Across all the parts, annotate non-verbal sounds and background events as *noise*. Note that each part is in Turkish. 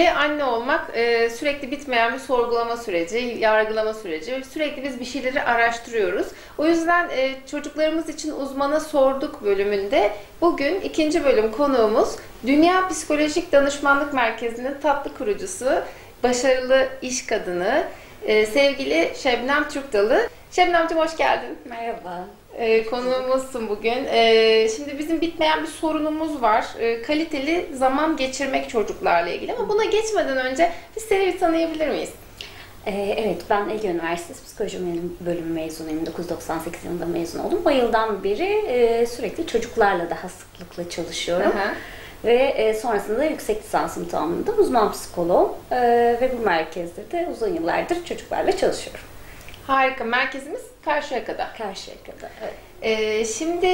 gibi anne olmak e, sürekli bitmeyen bir sorgulama süreci, yargılama süreci. Sürekli biz bir şeyleri araştırıyoruz. O yüzden e, çocuklarımız için uzmana sorduk bölümünde. Bugün ikinci bölüm konuğumuz Dünya Psikolojik Danışmanlık Merkezi'nin tatlı kurucusu, başarılı iş kadını, e, sevgili Şebnem Türkdalı. Şebnemciğim hoş geldin. Merhaba. E, konuğumuzsun bugün. E, şimdi bizim bitmeyen bir sorunumuz var. E, kaliteli zaman geçirmek çocuklarla ilgili. Ama buna geçmeden önce biz seni bir tanıyabilir miyiz? Ee, evet, ben Ege Üniversitesi Psikoloji bölümü mezunuyum. 1998 yılında mezun oldum. Bu yıldan beri e, sürekli çocuklarla daha sıklıkla çalışıyorum. Aha. Ve e, sonrasında yüksek lisansımı tamamladım. Uzman psikoloğum E, ve bu merkezde de uzun yıllardır çocuklarla çalışıyorum. Harika. Merkezimiz Karşıyaka'da. Karşıyaka'da. Evet. Ee, şimdi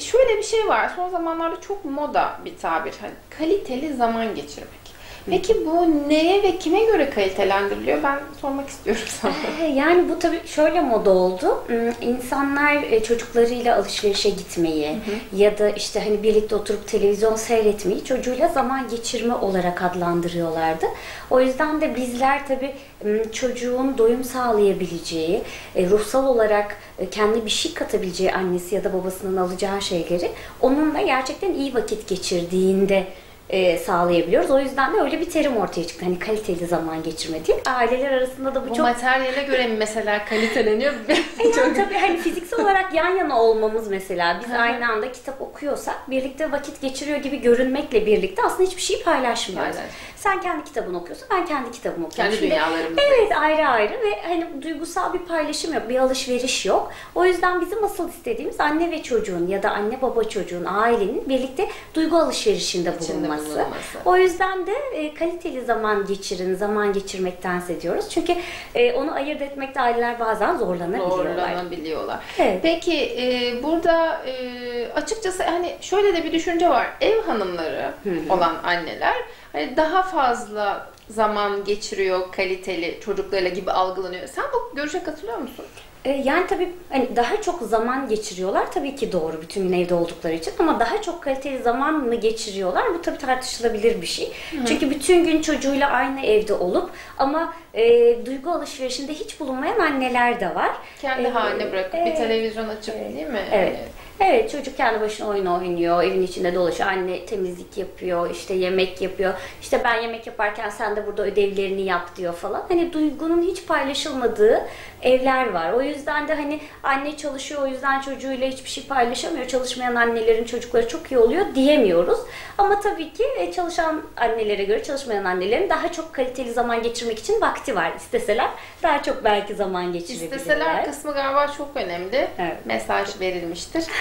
şöyle bir şey var. Son zamanlarda çok moda bir tabir. Hani kaliteli zaman geçirmek. Peki bu neye ve kime göre kalitelendiriliyor? Ben sormak istiyorum sana. *laughs* Yani bu tabii şöyle moda oldu. Hmm, İnsanlar e, çocuklarıyla alışverişe gitmeyi ya da işte hani birlikte oturup televizyon seyretmeyi çocuğuyla zaman geçirme olarak adlandırıyorlardı. O yüzden de bizler tabii hmm, çocuğun doyum sağlayabileceği, e, ruhsal olarak e, kendi bir şey katabileceği annesi ya da babasının alacağı şeyleri onunla gerçekten iyi vakit geçirdiğinde e, sağlayabiliyoruz. O yüzden de öyle bir terim ortaya çıktı. Hani kaliteli zaman geçirme diye. Aileler arasında da bu Bu çok materyale göre mi mesela kaliteleniyor? *laughs* yani tabii hani fiziksel olarak yan yana olmamız mesela biz aynı anda kitap okuyorsak birlikte vakit geçiriyor gibi görünmekle birlikte aslında hiçbir şey paylaşmıyoruz. Aynen. Sen kendi kitabını okuyorsun, ben kendi kitabımı okuyorum. Kendi dünyalarımızda. Evet ayrı ayrı ve hani duygusal bir paylaşım yok, bir alışveriş yok. O yüzden bizim asıl istediğimiz anne ve çocuğun ya da anne baba çocuğun, ailenin birlikte duygu alışverişinde bulunması. bulunması. O yüzden de e, kaliteli zaman geçirin, zaman geçirmektense diyoruz. Çünkü e, onu ayırt etmekte aileler bazen zorlanabiliyorlar. Zorlanabiliyorlar. Evet. Peki e, burada e, açıkçası hani şöyle de bir düşünce var. Ev hanımları olan anneler daha fazla zaman geçiriyor kaliteli çocuklarıyla gibi algılanıyor. Sen bu görüşe katılıyor musun? E, Yani tabii hani daha çok zaman geçiriyorlar tabii ki doğru bütün gün evde oldukları için ama daha çok kaliteli zaman mı geçiriyorlar bu tabii tartışılabilir bir şey. Çünkü bütün gün çocuğuyla aynı evde olup ama e, duygu alışverişinde hiç bulunmayan anneler de var. Kendi E, haline bırakıp bir evet. televizyon açıp değil mi? Evet. Evet çocuk kendi başına oyun oynuyor, evin içinde dolaşıyor, anne temizlik yapıyor, işte yemek yapıyor. İşte ben yemek yaparken sen de burada ödevlerini yap diyor falan. Hani duygunun hiç paylaşılmadığı evler var. O yüzden de hani anne çalışıyor o yüzden çocuğuyla hiçbir şey paylaşamıyor. Çalışmayan annelerin çocukları çok iyi oluyor diyemiyoruz. Ama tabii ki e, çalışan annelere göre çalışmayan annelerin daha çok kaliteli zaman geçirmek için vakti var. İsteseler daha çok belki zaman geçirebilirler. İsteseler kısmı galiba çok önemli. Evet. Mesaj verilmiştir. *laughs*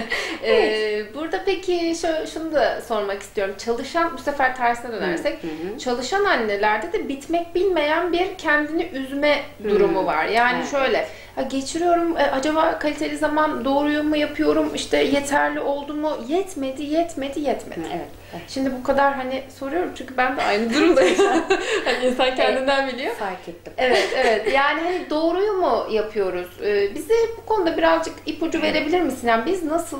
*laughs* Ee, burada peki şu, şunu da sormak istiyorum. Çalışan, bu sefer tersine dönersek, çalışan annelerde de bitmek bilmeyen bir kendini üzme durumu var. Yani Evet. şöyle, "Ha, geçiriyorum, e, acaba kaliteli zaman doğruyu mu yapıyorum, işte yeterli oldu mu, yetmedi, yetmedi, yetmedi. Evet. evet. Şimdi bu kadar hani soruyorum çünkü ben de aynı *laughs* durumdayım. hani insan kendinden biliyor. Fark ettim. Evet, evet. Yani hani doğruyu mu yapıyoruz? Ee, bize bu konuda birazcık ipucu verebilir misin? Yani biz nasıl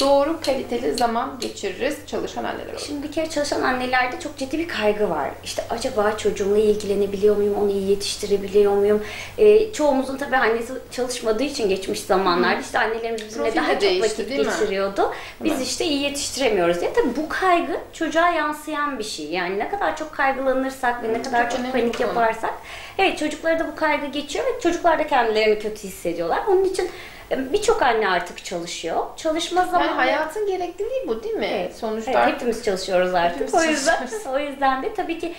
doğru kaliteli zaman geçiririz çalışan anneler olarak? Şimdi bir kere çalışan annelerde çok ciddi bir kaygı var. İşte acaba çocuğumla ilgilenebiliyor muyum, onu iyi yetiştirebiliyor muyum? Ee, çoğumuzun tabii annesi çalışmadığı için geçmiş zamanlarda işte annelerimiz bizimle daha çok değişti, vakit değil mi? geçiriyordu. Biz mi? işte iyi yetiştiremiyoruz diye. Tabii bu kaygı çocuğa yansıyan bir şey. Yani ne kadar çok kaygılanırsak ve ne Çok kadar çok önemli panik yaparsak evet çocuklara da bu kaygı geçiyor ve çocuklar da kendilerini kötü hissediyorlar. Onun için e, birçok anne artık çalışıyor. Çalışma zamanı Yani hayatın gerekliliği bu değil mi? Evet. Sonuçta Evet, hepimiz çalışıyoruz artık. Hepimiz o yüzden çalışıyoruz. o yüzden de tabii ki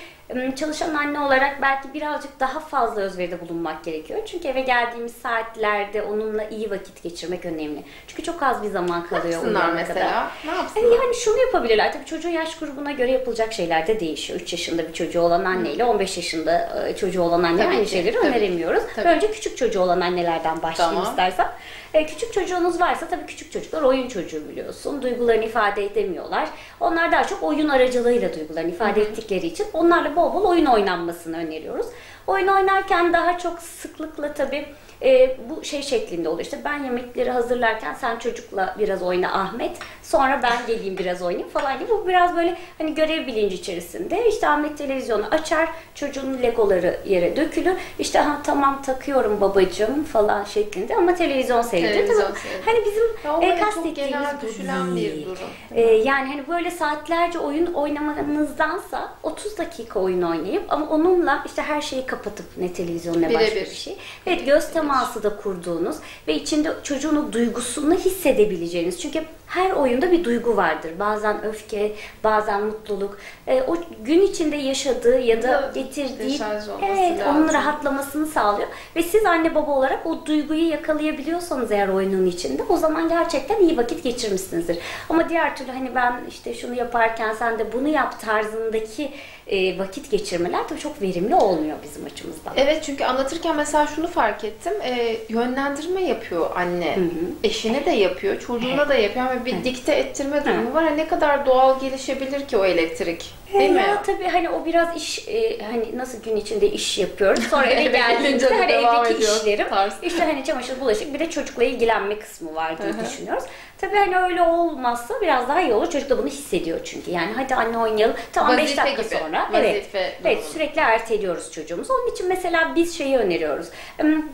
çalışan anne olarak belki birazcık daha fazla özveride bulunmak gerekiyor. Çünkü eve geldiğimiz saatlerde onunla iyi vakit geçirmek önemli. Çünkü çok az bir zaman ne kalıyor yapsınlar uyuyana mesela? kadar. Ne Yani, yapsınlar? yani şunu yapabilirler. Tabii çocuğun yaş grubuna göre yapılacak şeyler de değişiyor. 3 yaşında bir çocuğu olan anneyle 15 yaşında e, çocuğu olan anne Tabii aynı ki, şeyleri tabii. öneremiyoruz. Tabii. Önce küçük çocuğu olan annelerden başlayayım Tamam. istersen. E, küçük çocuğunuz varsa tabii küçük çocuklar oyun çocuğu biliyorsun. Duygularını ifade edemiyorlar. Onlar daha çok oyun aracılığıyla duygularını ifade ettikleri için onlarla bol bol oyun oynanmasını öneriyoruz. Oyun oynarken daha çok sıklıkla tabii e, bu şey şeklinde oluyor. İşte ben yemekleri hazırlarken sen çocukla biraz oyna Ahmet. Sonra ben geleyim biraz oynayayım falan gibi. Bu biraz böyle hani görev bilinci içerisinde. İşte Ahmet televizyonu açar, çocuğun legoları yere dökülür. İşte ha tamam takıyorum babacığım falan şeklinde ama televizyon seyrediyor. Televizyon Tamam. seyrediyor. Hani bizim e, kastettiğimiz bu düşülen bir değil. durum. Ee, yani hani böyle saatlerce oyun oynamanızdansa 30 dakika oyun oynayıp ama onunla işte her şeyi kapatıp ne televizyon ne başka bir şey. Evet göz teması da kurduğunuz ve içinde çocuğun o duygusunu hissedebileceğiniz. Çünkü her oyunda bir duygu vardır. Bazen öfke, bazen mutluluk. Ee, o gün içinde yaşadığı ya da getirdiği evet onun lazım. rahatlamasını sağlıyor. Ve siz anne baba olarak o duyguyu yakalayabiliyorsanız eğer oyunun içinde o zaman gerçekten iyi vakit geçirmişsinizdir. Ama diğer türlü hani ben işte şunu yaparken sen de bunu yap tarzındaki e, vakit geçirmeler tabii çok verimli olmuyor bizim açımızdan. Evet çünkü anlatırken mesela şunu fark ettim. E, yönlendirme yapıyor anne. Eşine de yapıyor, çocuğuna da yapıyor ama bir dikte ettirme durumu var. Yani ne kadar doğal gelişebilir ki o elektrik. Değil mi? Ya tabii hani o biraz iş e, hani nasıl gün içinde iş yapıyoruz. Sonra eve geldiğimizde hani evdeki ediyor işlerim tarz. işte hani çamaşır, bulaşık bir de çocukla ilgilenme kısmı var diye düşünüyoruz. Tabii hani öyle olmazsa biraz daha iyi olur. Çocuk da bunu hissediyor çünkü. Yani hadi anne oynayalım. Tamam 5 Vazife dakika gibi. sonra. Vazife evet. Evet durumu. sürekli erteliyoruz çocuğumuzu. Onun için mesela biz şeyi öneriyoruz.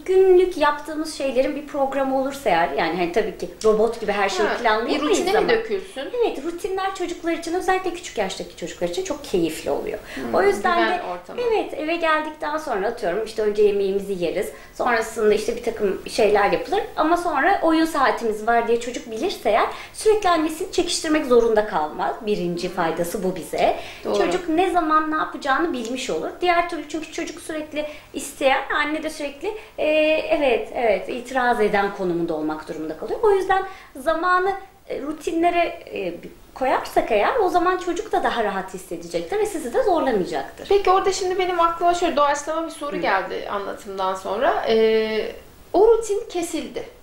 Günlük yaptığımız şeylerin bir programı olursa eğer yani hani tabii ki robot gibi her şeyi Ha, bir planlayamayız rutine ama. mi dökülsün? Evet, rutinler çocuklar için özellikle küçük yaştaki çocuklar için çok keyifli oluyor. o yüzden de ortamı. evet eve geldikten sonra atıyorum işte önce yemeğimizi yeriz. Sonrasında işte bir takım şeyler yapılır ama sonra oyun saatimiz var diye çocuk bilirse eğer sürekli annesini çekiştirmek zorunda kalmaz. Birinci faydası bu bize. Doğru. Çocuk ne zaman ne yapacağını bilmiş olur. Diğer türlü çünkü çocuk sürekli isteyen, anne de sürekli e, evet evet itiraz eden konumunda olmak durumunda kalıyor. O yüzden zamanı e, rutinlere e, koyarsak eğer o zaman çocuk da daha rahat hissedecektir ve sizi de zorlamayacaktır. Peki orada şimdi benim aklıma şöyle doğaçlama bir soru geldi anlatımdan sonra. Ee, o rutin kesildi.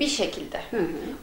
Bir şekilde.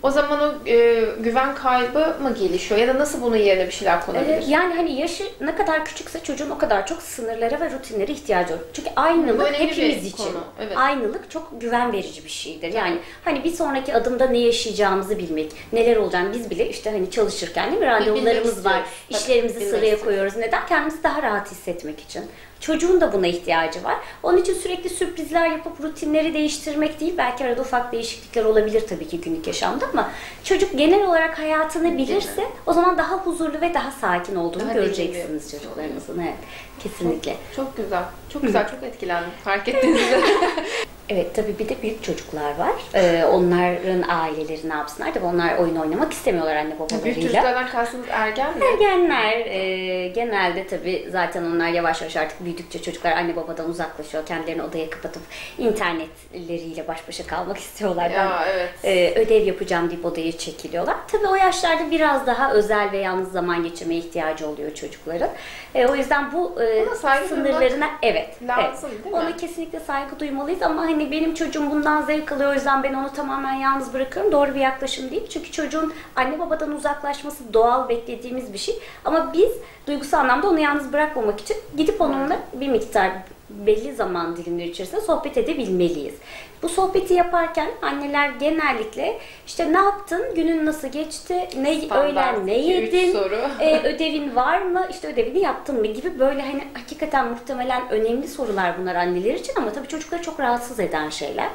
O zaman o e, güven kaybı mı gelişiyor ya da nasıl bunun yerine bir şeyler konabilir? Ee, Yani hani yaşı ne kadar küçükse çocuğun o kadar çok sınırlara ve rutinlere ihtiyacı olur. Çünkü aynılık önemli hepimiz için. konu, evet. Aynılık çok güven verici bir şeydir. Yani hani bir sonraki adımda ne yaşayacağımızı bilmek, neler olacağını biz bile işte hani çalışırken değil mi randevularımız var, istiyoruz. Tabii, işlerimizi sıraya istiyoruz. koyuyoruz. Neden? Kendimizi daha rahat hissetmek için. Çocuğun da buna ihtiyacı var. Onun için sürekli sürprizler yapıp rutinleri değiştirmek değil. Belki arada ufak değişiklikler olabilir tabii ki günlük yaşamda ama çocuk genel olarak hayatını bilirse o zaman daha huzurlu ve daha sakin olduğunu Daha göreceksiniz dengeli. çocuklarınızın. Evet, kesinlikle. Çok güzel. Çok güzel. Çok etkilendim. Fark ettiğinizde. *laughs* Evet tabii bir de büyük çocuklar var. Ee, onların aileleri ne yapsınlar? Tabii onlar oyun oynamak istemiyorlar anne Büyük babalarıyla. çocuklardan kastınız ergen mi? Ergenler e, genelde tabii zaten onlar yavaş yavaş artık büyüdükçe çocuklar anne babadan uzaklaşıyor. Kendilerini odaya kapatıp internetleriyle baş başa kalmak istiyorlar. Ya evet. e, ödev yapacağım deyip odaya çekiliyorlar. Tabii o yaşlarda biraz daha özel ve yalnız zaman geçirmeye ihtiyacı oluyor çocukların. E, o yüzden bu e, sınırlarına evet, lazım, evet. Ona kesinlikle saygı duymalıyız ama hani benim çocuğum bundan zevk alıyor o yüzden ben onu tamamen yalnız bırakıyorum. Doğru bir yaklaşım değil. Çünkü çocuğun anne babadan uzaklaşması doğal beklediğimiz bir şey. Ama biz duygusal anlamda onu yalnız bırakmamak için gidip onunla bir miktar belli zaman dilimleri içerisinde sohbet edebilmeliyiz. Bu sohbeti yaparken anneler genellikle işte ne yaptın, günün nasıl geçti, ne Standart öğlen ne yedin, e, ödevin var mı, işte ödevini yaptın mı gibi böyle hani hakikaten muhtemelen önemli sorular bunlar anneler için ama tabii çocukları çok rahatsız eden şeyler.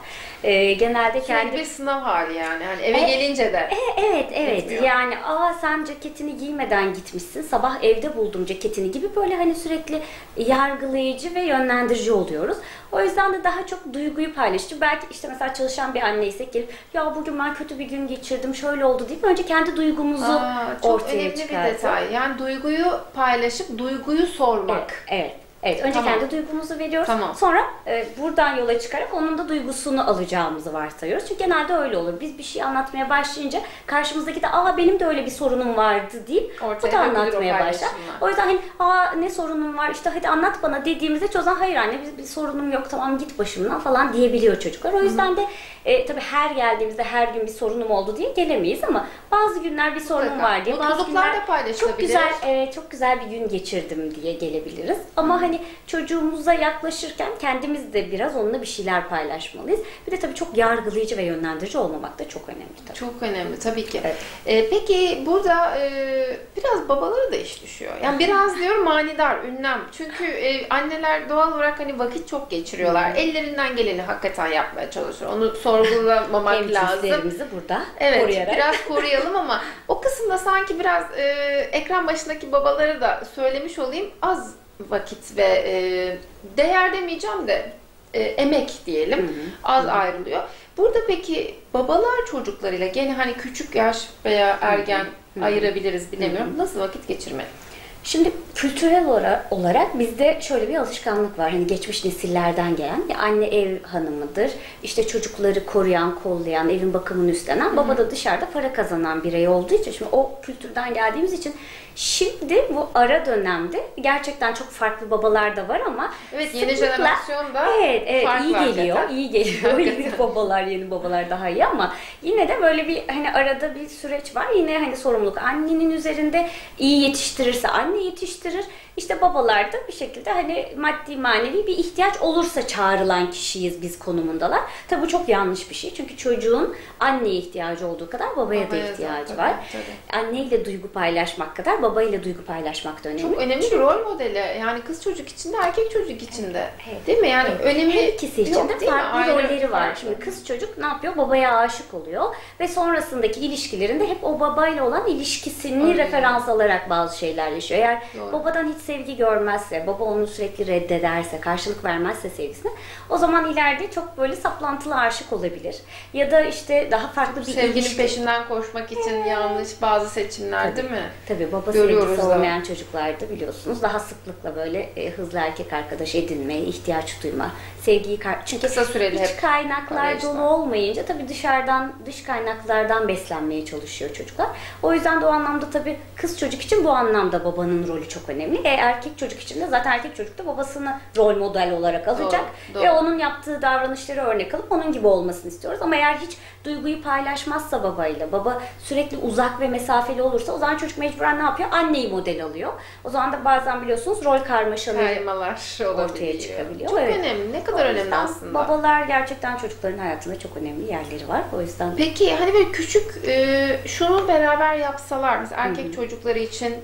E, genelde Kendi bir sınav hali yani. Hani eve E, gelince de. e, evet evet Etmiyor. yani aa sen ceketini giymeden gitmişsin sabah evde buldum ceketini gibi böyle hani sürekli yargılayıcı ve yönlendirici oluyoruz. O yüzden de daha çok duyguyu paylaşıcı. Belki işte mesela çalışan bir anneysek gelip ya bugün ben kötü bir gün geçirdim şöyle oldu deyip önce kendi duygumuzu Aa, çok ortaya önemli bir çıkartıp. detay. Yani duyguyu paylaşıp duyguyu sormak. Evet, evet. Evet, önce Tamam. kendi duygumuzu veriyoruz. Tamam. Sonra e, buradan yola çıkarak onun da duygusunu alacağımızı varsayıyoruz. Çünkü genelde öyle olur. Biz bir şey anlatmaya başlayınca karşımızdaki de aa benim de öyle bir sorunum vardı deyip Ortaya o da anlatmaya başlar. O yüzden hani aa ne sorunum var işte hadi anlat bana dediğimizde çoğu zaman hayır anne bir, bir sorunum yok tamam git başımdan falan diyebiliyor çocuklar. O yüzden de e, tabii her geldiğimizde her gün bir sorunum oldu diye gelemeyiz ama bazı günler bir sorunum Mutlaka. var diye bazı günler da çok güzel evet çok güzel bir gün geçirdim diye gelebiliriz. Ama hani çocuğumuza yaklaşırken kendimiz de biraz onunla bir şeyler paylaşmalıyız. Bir de tabii çok yargılayıcı ve yönlendirici olmamak da çok önemli tabii. Çok önemli tabii ki. Evet. Ee, peki burada e, biraz babalara da iş düşüyor. Yani biraz *laughs* diyorum manidar, ünlem. Çünkü e, anneler doğal olarak hani vakit çok geçiriyorlar. Ellerinden geleni hakikaten yapmaya çalışıyor. Onu sorgulamamak *laughs* lazım. Burada Evet, koruyarak. biraz *laughs* koruyalım ama o kısımda sanki biraz e, ekran başındaki babalara da söylemiş olayım. Az vakit ve e, değer demeyeceğim de e, emek diyelim. Az ayrılıyor. Burada peki babalar çocuklarıyla gene hani küçük yaş veya ergen ayırabiliriz bilemiyorum. Nasıl vakit geçirmeli? Şimdi kültürel olarak, bizde şöyle bir alışkanlık var. Hani geçmiş nesillerden gelen. Ya anne ev hanımıdır. işte çocukları koruyan, kollayan, evin bakımını üstlenen. Baba da dışarıda para kazanan birey olduğu için. Şimdi o kültürden geldiğimiz için şimdi bu ara dönemde gerçekten çok farklı babalar da var ama Evet yeni sıklıkla- jenerasyon da Evet, evet iyi geliyor, hakikaten. iyi geliyor. *laughs* Yeni babalar, yeni babalar daha iyi ama yine de böyle bir hani arada bir süreç var. Yine hani sorumluluk annenin üzerinde iyi yetiştirirse anne yetiştirir. İşte babalar da bir şekilde hani maddi manevi bir ihtiyaç olursa çağrılan kişiyiz biz konumundalar. Tabii bu çok yanlış bir şey. Çünkü çocuğun anneye ihtiyacı olduğu kadar babaya, Babaya da ihtiyacı tabii, var. tabii. Anneyle duygu paylaşmak kadar babayla duygu paylaşmak da önemli. Çok önemli bir rol modeli. Yani kız çocuk için de erkek çocuk için de. Evet. Değil mi? Yani Evet. önemi Her ikisi için de farklı Ayrı- rolleri var. Şimdi kız çocuk ne yapıyor? Babaya aşık oluyor ve sonrasındaki ilişkilerinde hep o babayla olan ilişkisini Aynen. referans alarak bazı şeyler yaşıyor. Eğer Doğru. babadan hiç sevgi görmezse, baba onu sürekli reddederse, karşılık vermezse sevgisine o zaman ileride çok böyle saplantılı aşık olabilir. Ya da işte daha farklı bir Sevginin ilişki. peşinden koşmak için yanlış bazı seçimler değil mi? Tabii baba Görüyoruz sevgisi da. olmayan çocuklarda biliyorsunuz daha sıklıkla böyle e, hızlı erkek arkadaş edinmeye ihtiyaç duyma. Sevgiyi çünkü Kısa süreli iç kaynaklar arayışlar. dolu olmayınca tabii dışarıdan dış kaynaklardan beslenmeye çalışıyor çocuklar. O yüzden de o anlamda tabii kız çocuk için bu anlamda babanın rolü çok önemli. E, erkek çocuk için de zaten erkek çocuk da babasını rol model olarak alacak doğru. ve onun yaptığı davranışları örnek alıp onun gibi olmasını istiyoruz. Ama eğer hiç duyguyu paylaşmazsa babayla, baba sürekli uzak ve mesafeli olursa o zaman çocuk mecburen ne yapıyor? Anneyi model alıyor. O zaman da bazen biliyorsunuz rol karmaşaları kaymalar ortaya çıkabiliyor. Çok Evet. önemli. Ne kadar önemli aslında. Babalar gerçekten çocukların hayatında çok önemli yerleri var. O yüzden Peki hani böyle küçük e, şunu beraber yapsalar mesela erkek çocukları için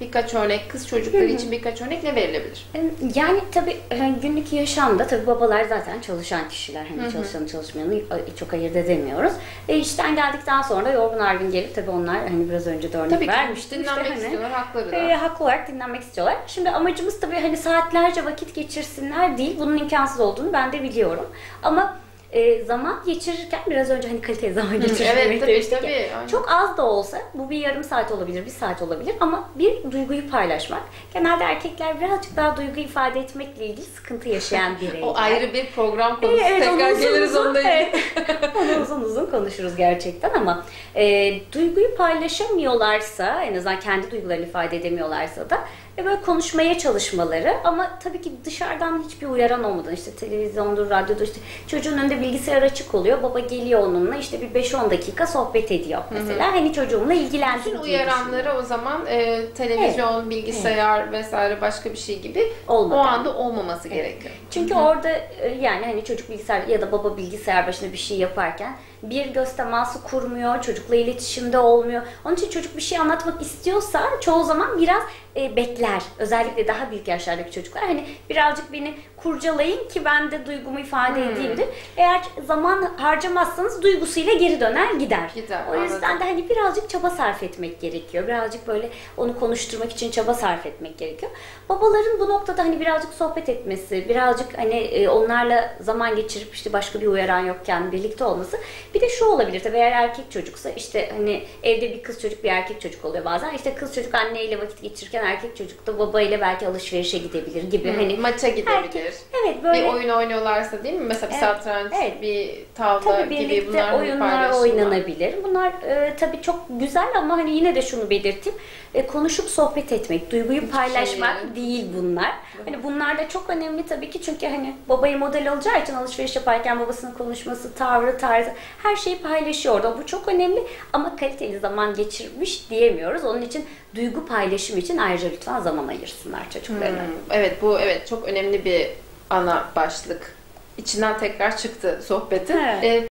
birkaç örnek, kız çocukları için birkaç örnek ne verilebilir? Yani tabii hani günlük yaşamda tabii babalar zaten çalışan kişiler. Hani çalışanı çalışmayanı çok ayırt edemiyoruz. E işten geldikten sonra yorgun argın gelip tabii onlar hani biraz önce de örnek Tabii vermiştim. işte dinlenmek hani, istiyorlar, hakları da. e, haklı olarak dinlenmek istiyorlar. Şimdi amacımız tabii hani saatlerce vakit geçirsinler değil. Bunun imkansız olduğunu ben de biliyorum. Ama e, zaman geçirirken biraz önce hani kaliteli zaman geçirmek evet, tabii, tabii, aynen. Çok az da olsa bu bir yarım saat olabilir, bir saat olabilir ama bir duyguyu paylaşmak. Genelde erkekler birazcık daha duygu ifade etmekle ilgili sıkıntı yaşayan *laughs* bireyler. O ayrı bir program konusu. Evet, onu Tekrar uzun geliriz uzun, onunla ilgili. evet. *laughs* onu uzun uzun konuşuruz gerçekten ama e, duyguyu paylaşamıyorlarsa, en azından kendi duygularını ifade edemiyorlarsa da e, böyle konuşmaya çalışmaları ama tabii ki dışarıdan hiçbir uyaran olmadan işte televizyondur, radyodur işte çocuğun önünde bilgisayar açık oluyor. Baba geliyor onunla işte bir 5-10 dakika sohbet ediyor mesela. Hani çocuğumla Bütün ilgilensin diye uyaranları o zaman e, televizyon, bilgisayar vesaire başka bir şey gibi Olmadan. o anda olmaması gerekiyor. Çünkü orada e, yani hani çocuk bilgisayar ya da baba bilgisayar başında bir şey yaparken bir göz teması kurmuyor, çocukla iletişimde olmuyor. Onun için çocuk bir şey anlatmak istiyorsa çoğu zaman biraz e, bekler. Özellikle daha büyük yaşlardaki çocuklar hani birazcık beni kurcalayın ki ben de duygumu ifade Hmm. edeyimdir. Eğer zaman harcamazsanız duygusuyla geri döner gider. Gider, O yüzden anladım. de hani birazcık çaba sarf etmek gerekiyor. Birazcık böyle onu konuşturmak için çaba sarf etmek gerekiyor. Babaların bu noktada hani birazcık sohbet etmesi, birazcık hani e, onlarla zaman geçirip işte başka bir uyaran yokken birlikte olması. Bir de şu olabilir tabii eğer erkek çocuksa işte hani evde bir kız çocuk bir erkek çocuk oluyor bazen. İşte kız çocuk anneyle vakit geçirirken erkek çocuk da babayla belki alışverişe gidebilir gibi hani maça gidebilir. erkek- evet böyle Bir oyun oynuyorlarsa değil mi? Mesela bir Evet, satranç, evet. bir tavla Tabii gibi bunlar oyunlar oynanabilir. Bunlar e, tabii çok güzel ama hani yine de şunu belirteyim. E, konuşup sohbet etmek, duyguyu paylaşmak şey. değil bunlar. Hani bunlar da çok önemli tabii ki çünkü hani babayı model alacağı için alışveriş yaparken babasının konuşması, tavrı, tarzı her şeyi paylaşıyor orada. Bu çok önemli ama kaliteli zaman geçirmiş diyemiyoruz. Onun için duygu paylaşımı için ayrıca lütfen zaman ayırsınlar çocuklarına. Hmm, evet bu evet çok önemli bir ana başlık. İçinden tekrar çıktı sohbetin. Evet. Ee,